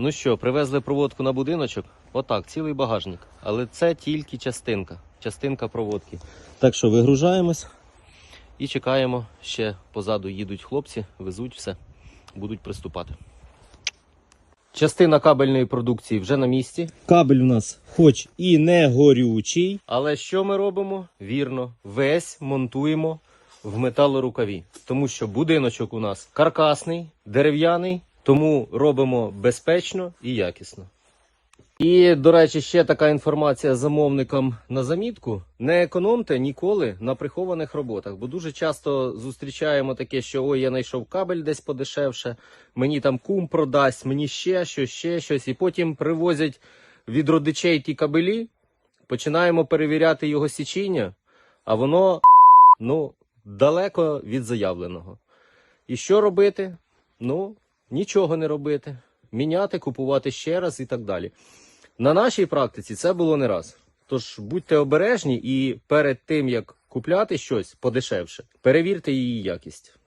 Ну що, привезли проводку на будиночок? Отак, цілий багажник. Але це тільки частинка. Частинка проводки. Так що вигружаємось і чекаємо. Ще позаду їдуть хлопці, везуть все, будуть приступати. Частина кабельної продукції вже на місці. Кабель у нас хоч і не горючий. Але що ми робимо? Вірно, весь монтуємо в металорукаві. Тому що будиночок у нас каркасний, дерев'яний, тому робимо безпечно і якісно. І, до речі, ще така інформація замовникам на замітку: не економте ніколи на прихованих роботах, бо дуже часто зустрічаємо таке, що ой, я знайшов кабель десь подешевше, мені там кум продасть, мені ще щось, ще щось, і потім привозять від родичей ті кабелі, починаємо перевіряти його січіння, а воно ну, далеко від заявленого. І що робити? Ну, нічого не робити. Міняти, купувати ще раз і так далі. На нашій практиці це було не раз. Тож будьте обережні і перед тим як купляти щось подешевше, перевірте її якість.